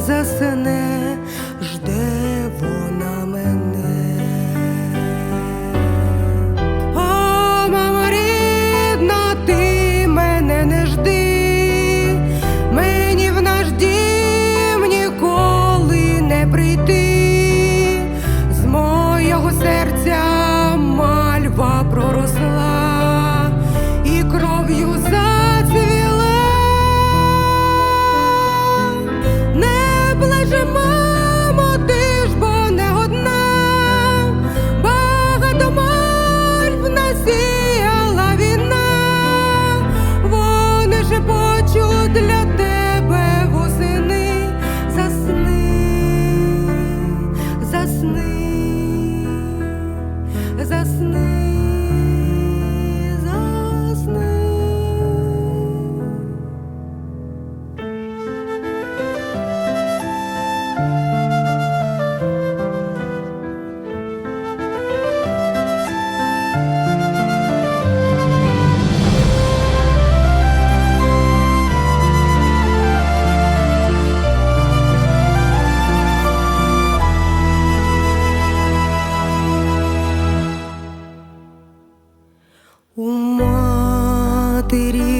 засне, жде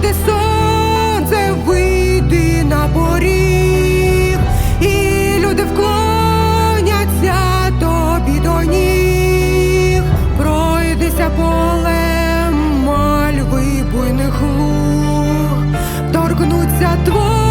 Вийде сонце, вийди на поріг, і люди вклоняться тобі до ніг, пройдися полем мальви буйних луг, торкнуться твої.